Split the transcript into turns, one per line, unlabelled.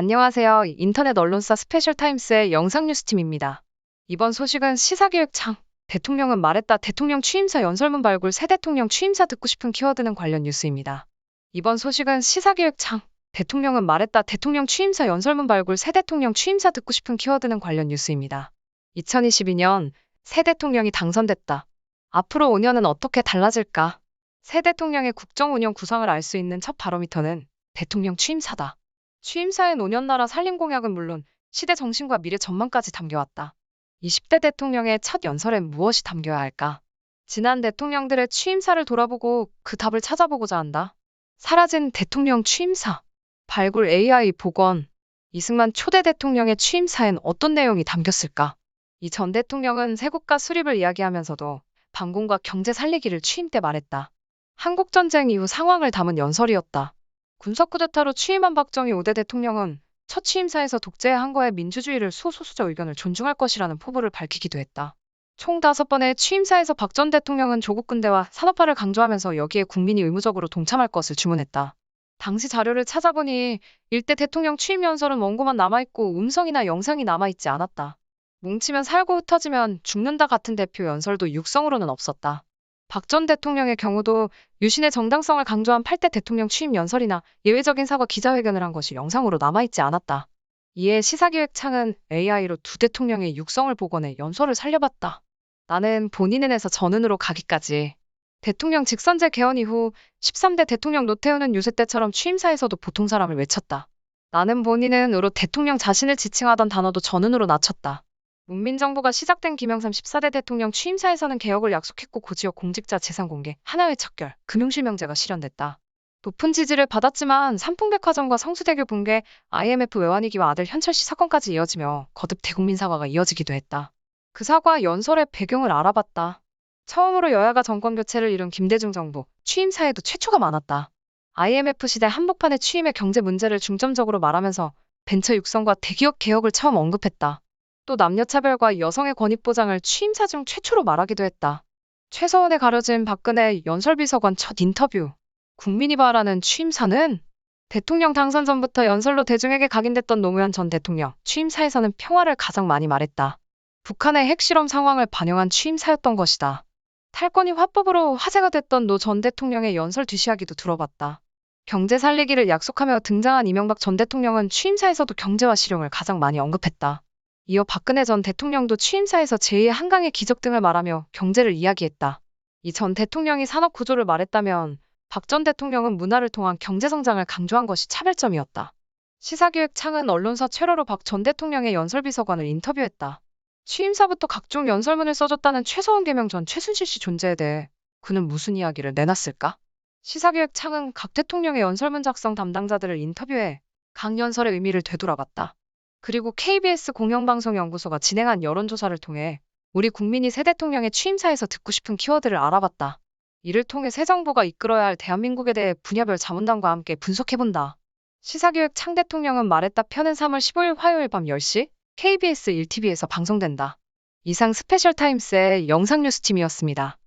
안녕하세요. 인터넷 언론사 스페셜 타임스의 영상 뉴스팀입니다. 이번 소식은 시사기획창. 대통령은 말했다. 대통령 취임사 연설문 발굴 새 대통령 취임사 듣고 싶은 키워드는 관련 뉴스입니다. 이번 소식은 시사기획창. 대통령은 말했다. 대통령 취임사 연설문 발굴 새 대통령 취임사 듣고 싶은 키워드는 관련 뉴스입니다. 2022년 새 대통령이 당선됐다. 앞으로 5년은 어떻게 달라질까? 새 대통령의 국정 운영 구상을 알 수 있는 첫 바로미터는 대통령 취임사다. 취임사엔 5년 나라 살림 공약은 물론 시대 정신과 미래 전망까지 담겨왔다. 20대 대통령의 첫 연설엔 무엇이 담겨야 할까? 지난 대통령들의 취임사를 돌아보고 그 답을 찾아보고자 한다. 사라진 대통령 취임사, 발굴 AI 복원, 이승만 초대 대통령의 취임사엔 어떤 내용이 담겼을까? 이 전 대통령은 세국가 수립을 이야기하면서도 반공과 경제 살리기를 취임 때 말했다. 한국전쟁 이후 상황을 담은 연설이었다. 군사 쿠데타로 취임한 박정희 5대 대통령은 첫 취임사에서 독재의 한거에 민주주의를 수소수자 의견을 존중할 것이라는 포부를 밝히기도 했다. 총 다섯 번의 취임사에서 박 전 대통령은 조국 근대와 산업화를 강조하면서 여기에 국민이 의무적으로 동참할 것을 주문했다. 당시 자료를 찾아보니 일대 대통령 취임 연설은 원고만 남아있고 음성이나 영상이 남아있지 않았다. 뭉치면 살고 흩어지면 죽는다 같은 대표 연설도 육성으로는 없었다. 박 전 대통령의 경우도 유신의 정당성을 강조한 8대 대통령 취임 연설이나 예외적인 사과 기자회견을 한 것이 영상으로 남아있지 않았다. 이에 시사기획창은 AI로 두 대통령의 육성을 복원해 연설을 살려봤다. 나는 본인은 에서 전은으로 가기까지. 대통령 직선제 개헌 이후 13대 대통령 노태우는 유세 때처럼 취임사에서도 보통 사람을 외쳤다. 나는 본인은으로 대통령 자신을 지칭하던 단어도 전은으로 낮췄다. 문민정부가 시작된 김영삼 14대 대통령 취임사에서는 개혁을 약속했고 고지역 공직자 재산 공개, 하나회 척결, 금융실명제가 실현됐다. 높은 지지를 받았지만 삼풍백화점과 성수대교 붕괴, IMF 외환위기와 아들 현철 씨 사건까지 이어지며 거듭 대국민 사과가 이어지기도 했다. 그 사과 연설의 배경을 알아봤다. 처음으로 여야가 정권 교체를 이룬 김대중 정부, 취임사에도 최초가 많았다. IMF 시대 한복판의 취임의 경제 문제를 중점적으로 말하면서 벤처 육성과 대기업 개혁을 처음 언급했다. 또 남녀차별과 여성의 권익 보장을 취임사 중 최초로 말하기도 했다. 최서원에 가려진 박근혜 연설비서관 첫 인터뷰. 국민이 바라는 취임사는 대통령 당선 전부터 연설로 대중에게 각인됐던 노무현 전 대통령 취임사에서는 평화를 가장 많이 말했다. 북한의 핵실험 상황을 반영한 취임사였던 것이다. 탈권위 화법으로 화제가 됐던 노 전 대통령의 연설 뒤시하기도 들어봤다. 경제 살리기를 약속하며 등장한 이명박 전 대통령은 취임사에서도 경제와 실용을 가장 많이 언급했다. 이어 박근혜 전 대통령도 취임사에서 제2의 한강의 기적 등을 말하며 경제를 이야기했다. 이 전 대통령이 산업 구조를 말했다면 박 전 대통령은 문화를 통한 경제 성장을 강조한 것이 차별점이었다. 시사기획 창은 언론사 최로로 박 전 대통령의 연설비서관을 인터뷰했다. 취임사부터 각종 연설문을 써줬다는 최서원 개명 전 최순실 씨 존재에 대해 그는 무슨 이야기를 내놨을까? 시사기획 창은 각 대통령의 연설문 작성 담당자들을 인터뷰해 각 연설의 의미를 되돌아봤다. 그리고 KBS 공영방송연구소가 진행한 여론조사를 통해 우리 국민이 새 대통령의 취임사에서 듣고 싶은 키워드를 알아봤다. 이를 통해 새 정부가 이끌어야 할 대한민국에 대해 분야별 자문단과 함께 분석해본다. 시사기획 창 대통령은 말했다 편은 3월 15일 화요일 밤 10시 KBS 1TV에서 방송된다. 이상 스페셜 타임스의 영상 뉴스팀이었습니다.